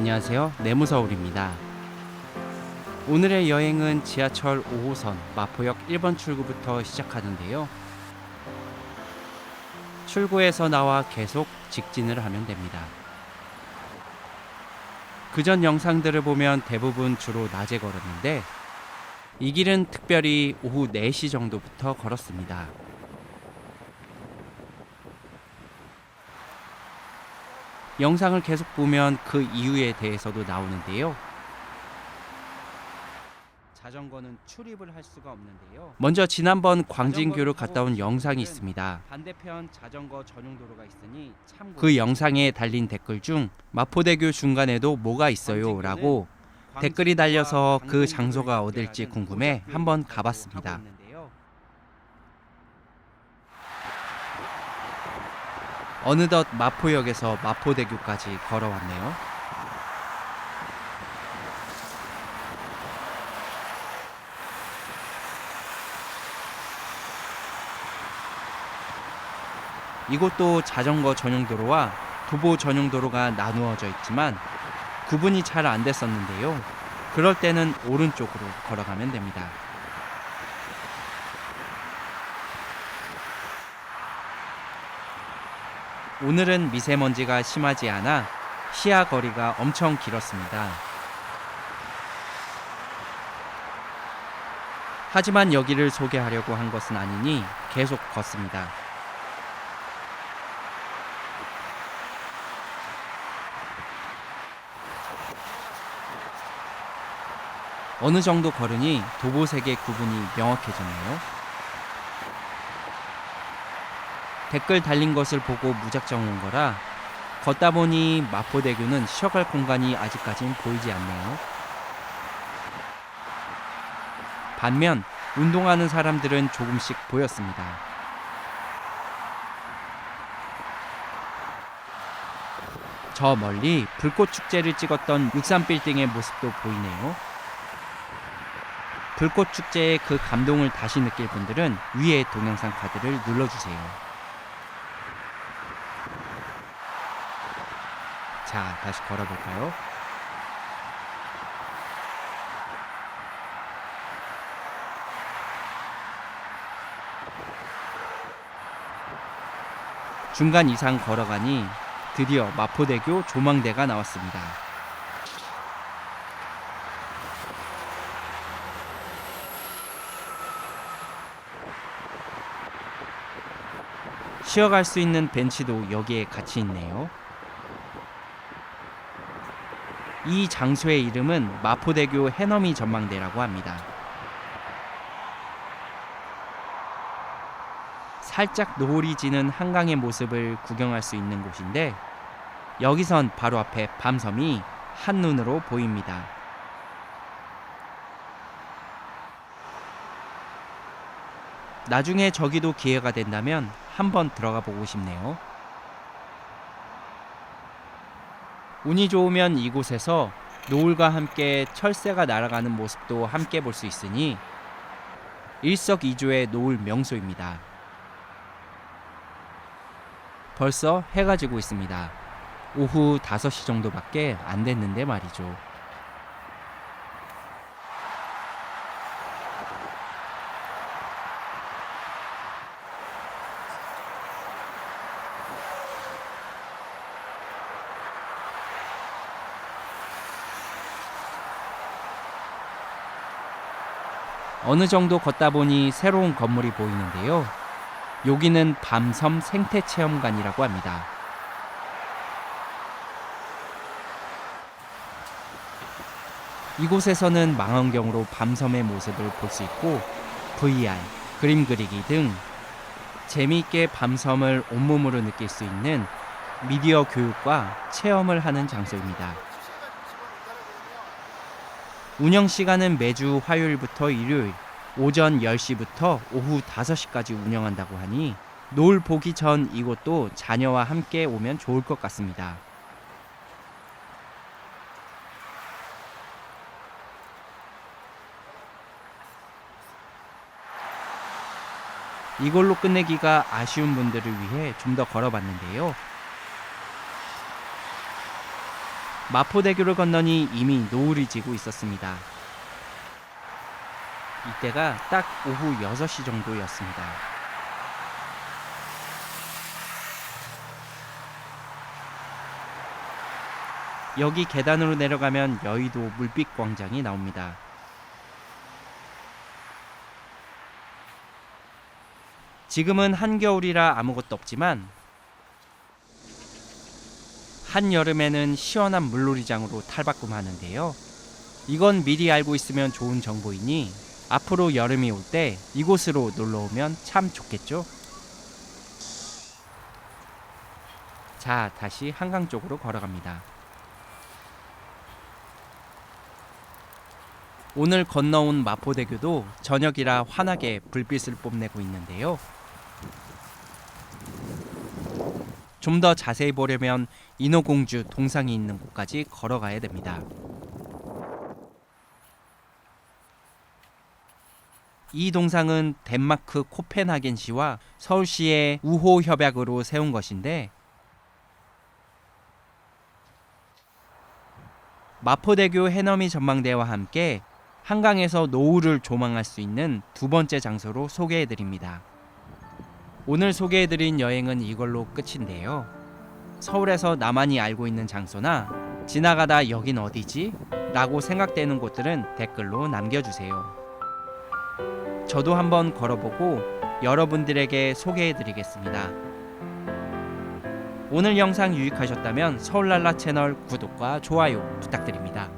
안녕하세요. 내무서울입니다. 오늘의 여행은 지하철 5호선 마포역 1번 출구부터 시작하는데요. 출구에서 나와 계속 직진을 하면 됩니다. 그전 영상들을 보면 대부분 주로 낮에 걸었는데 이 길은 특별히 오후 4시 정도부터 걸었습니다. 영상을 계속 보면 그 이유에 대해서도 나오는데요. 자전거는 출입을 할 수가 없는데요. 먼저 지난번 광진교로 갔다 온 영상이 있습니다. 반대편 자전거 전용 도로가 있으니 그 영상에 달린 댓글 중 마포대교 중간에도 뭐가 있어요라고 댓글이 달려서 그 장소가 어딜지 궁금해 한번 가봤습니다. 어느덧 마포역에서 마포대교까지 걸어왔네요. 이곳도 자전거 전용 도로와 도보 전용 도로가 나누어져 있지만 구분이 잘 안 됐었는데요. 그럴 때는 오른쪽으로 걸어가면 됩니다. 오늘은 미세먼지가 심하지 않아 시야 거리가 엄청 길었습니다. 하지만 여기를 소개하려고 한 것은 아니니 계속 걷습니다. 어느 정도 걸으니 도보색의 구분이 명확해졌네요. 댓글 달린 것을 보고 무작정 온 거라 걷다 보니 마포대교는 쉬어갈 공간이 아직까진 보이지 않네요. 반면 운동하는 사람들은 조금씩 보였습니다. 저 멀리 불꽃 축제를 찍었던 63빌딩의 모습도 보이네요. 불꽃 축제의 그 감동을 다시 느낄 분들은 위에 동영상 카드를 눌러주세요. 자, 다시 걸어볼까요? 중간 이상 걸어가니 드디어 마포대교 조망대가 나왔습니다. 쉬어갈 수 있는 벤치도 여기에 같이 있네요. 이 장소의 이름은 마포대교 해넘이 전망대라고 합니다. 살짝 노을이 지는 한강의 모습을 구경할 수 있는 곳인데 여기선 바로 앞에 밤섬이 한눈으로 보입니다. 나중에 저기도 기회가 된다면 한번 들어가 보고 싶네요. 운이 좋으면 이곳에서 노을과 함께 철새가 날아가는 모습도 함께 볼 수 있으니 일석이조의 노을 명소입니다. 벌써 해가 지고 있습니다. 오후 5시 정도밖에 안 됐는데 말이죠. 어느 정도 걷다 보니 새로운 건물이 보이는데요. 여기는 밤섬 생태체험관이라고 합니다. 이곳에서는 망원경으로 밤섬의 모습을 볼 수 있고 VR, 그림 그리기 등 재미있게 밤섬을 온몸으로 느낄 수 있는 미디어 교육과 체험을 하는 장소입니다. 운영 시간은 매주 화요일부터 일요일 오전 10시부터 오후 5시까지 운영한다고 하니 노을 보기 전 이곳도 자녀와 함께 오면 좋을 것 같습니다. 이걸로 끝내기가 아쉬운 분들을 위해 좀 더 걸어봤는데요. 마포대교를 건너니 이미 노을이 지고 있었습니다. 이때가 딱 오후 6시 정도였습니다. 여기 계단으로 내려가면 여의도 물빛 광장이 나옵니다. 지금은 한겨울이라 아무것도 없지만 한여름에는 시원한 물놀이장으로 탈바꿈하는데요. 이건 미리 알고 있으면 좋은 정보이니 앞으로 여름이 올 때 이곳으로 놀러 오면 참 좋겠죠? 자, 다시 한강 쪽으로 걸어갑니다. 오늘 건너온 마포대교도 저녁이라 환하게 불빛을 뽐내고 있는데요. 좀 더 자세히 보려면 인어공주 동상이 있는 곳까지 걸어가야 됩니다. 이 동상은 덴마크 코펜하겐시와 서울시의 우호 협약으로 세운 것인데 마포대교 해넘이 전망대와 함께 한강에서 노을을 조망할 수 있는 두 번째 장소로 소개해 드립니다. 오늘 소개해 드린 여행은 이걸로 끝인데요. 서울에서 나만이 알고 있는 장소나 지나가다 여긴 어디지? 라고 생각되는 곳들은 댓글로 남겨주세요. 저도 한번 걸어보고 여러분들에게 소개해 드리겠습니다. 오늘 영상 유익하셨다면 서울랄라 채널 구독과 좋아요 부탁드립니다.